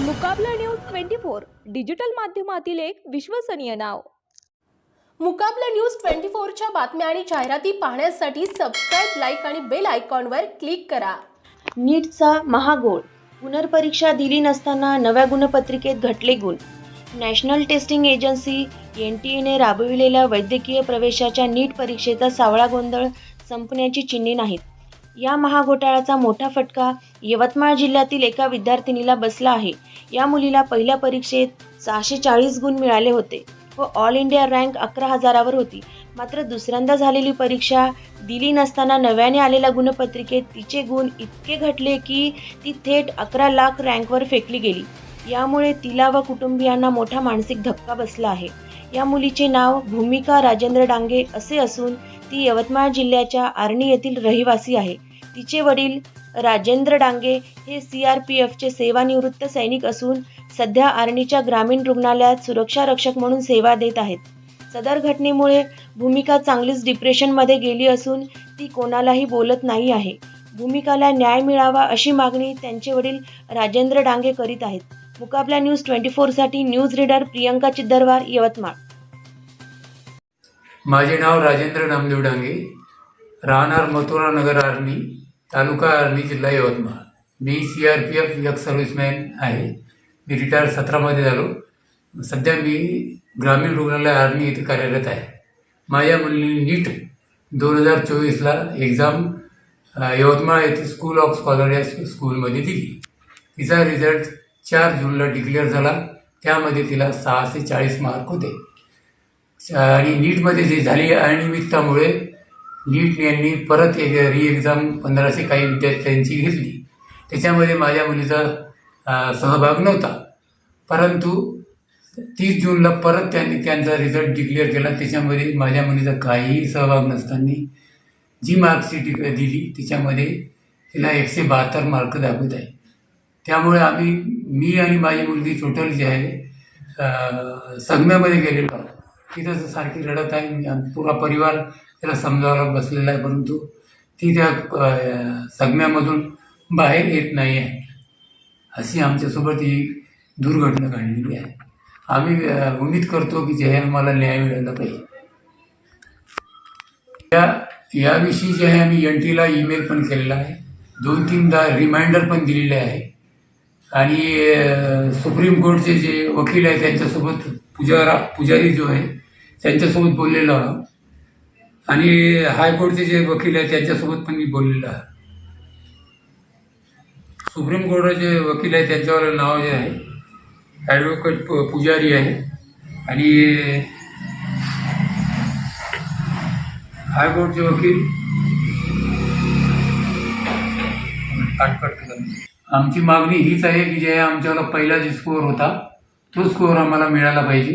Mukabla news twenty four digital माध्यमातील एक विश्वसनीय नाव. मुकाबला न्यूज ट्वेंटी फोरच्या बातम्या आणि जाहिराती पाहण्यासाठी सबस्क्राईब लाईक आणि बेल आयकॉनवर क्लिक करा. नीटचा महागोळ. पुनर्परीक्षा दिली नसताना नव्या गुणपत्रिकेत घटले गुण. National Testing Agency N T एने राबविलेल्या वैद्यकीय प्रवेशाच्या नीट परीक्षेचा सावळा गोंधळ संपण्याची चिन्हे नाहीत. या महाघोटाळ्याचा मोठा फटका यवतमाळ जिल्ह्यातील एका विद्यार्थिनीला बसला आहे. या मुलीला पहिल्या परीक्षेत सहाशे चाळीस गुण मिळाले होते व ऑल इंडिया रँक अकरा हजारावर होती. मात्र दुसऱ्यांदा झालेली परीक्षा दिली नसताना नव्याने आलेल्या गुणपत्रिकेत तिचे गुण इतके घटले की ती थेट अकरा लाख रँकवर फेकली गेली. यामुळे तिला व कुटुंबियांना मोठा मानसिक धक्का बसला आहे. या मुलीचे नाव भूमिका राजेंद्र डांगे असे असून ती यवतमाळ जिल्ह्याच्या आर्णी येथील रहिवासी आहे. तिचे वडील राजेंद्र डांगे हे सी आर पी एफचे सेवानिवृत्त सैनिक असून सध्या आर्णीच्या ग्रामीण रुग्णालयात सुरक्षा रक्षक म्हणून सेवा देत आहेत. सदर घटनेमुळे भूमिका चांगलीच डिप्रेशनमध्ये गेली असून ती कोणालाही बोलत नाही आहे. भूमिकाला न्याय मिळावा अशी मागणी त्यांचे वडील राजेंद्र डांगे करीत आहेत. मुकाबला न्यूज ट्वेंटी फोरसाठी न्यूज रीडर प्रियंका चिद्दरवार यवतमाळ. माझे नाव राजेंद्र नामदेव डांगे. राहणार मथुरा नगर आर्मी तालुका आर्मी जिल्हा यवतमाळ. मी सी आर पी एफ यक सर्व्हिसमॅन आहे. मी रिटायर सतरामध्ये झालो. सध्या मी ग्रामीण रुग्णालय आर्मी येथे कार्यरत आहे. माझ्या मुलीने नीट दोन हजार चोवीसला एक्झाम यवतमाळ येथे स्कूल ऑफ स्कॉलर या स्कूलमध्ये दिली. तिचा रिझल्ट चार जूनला डिक्लेअर झाला. त्यामध्ये तिला सहाशे चाळीस मार्क होते. आणि नीटमध्ये जे झाली अनियमिततामुळे नीट यांनी परत एक री एक्झाम पंधराशे काही विद्यार्थ्यांची घेतली. त्याच्यामध्ये माझ्या मुलीचा सहभाग नव्हता. परंतु तीस जूनला परत त्यांनी त्यांचा रिझल्ट डिक्लेअर केला. त्याच्यामध्ये माझ्या मुलीचा काहीही सहभाग नसताना जी मार्कशीट दिली त्याच्यामध्ये तिला एकशे बहात्तर मार्क दाखवत आहे. त्यामुळे आम्ही मी आणि माझी मुलगी टोटल जी आहे अ, संगम्यामध्ये गेलेलो आहोत. तिथं सारखी रडत आहे. मी पुरा परिवार त्याला समजावायला बसलेला आहे. परंतु ती त्या सगम्यामधून संगम्यामधून बाहेर येत नाही आहे. अशी आमच्यासोबत ही दुर्घटना घडलेली आहे. आम्ही उमेद उम्मीद करतो की जे आम्हाला न्याय मिळाला पाहिजे. या याविषयी जे आहे आम्ही एन टीला ईमेल पण केलेला आहे. दोन तीनदा रिमाइंडर पण दिलेले आहे. आणि सुप्रीम कोर्टचे जे वकील आहे त्यांच्यासोबत पुजारा पुजारी जो आहे त्यांच्यासोबत बोललेलो आहोत. आणि हायकोर्टचे जे वकील आहे त्यांच्यासोबत पण मी बोललेलो आहे. सुप्रीम कोर्टाचे वकील आहे त्यांच्यावर नाव जे आहे ॲडव्होकेट पुजारी आहे. आणि हायकोर्टचे वकील आमची मागणी हीच आहे की जे आमच्याला पहिला जे स्कोअर होता तो स्कोअर आम्हाला मिळाला पाहिजे.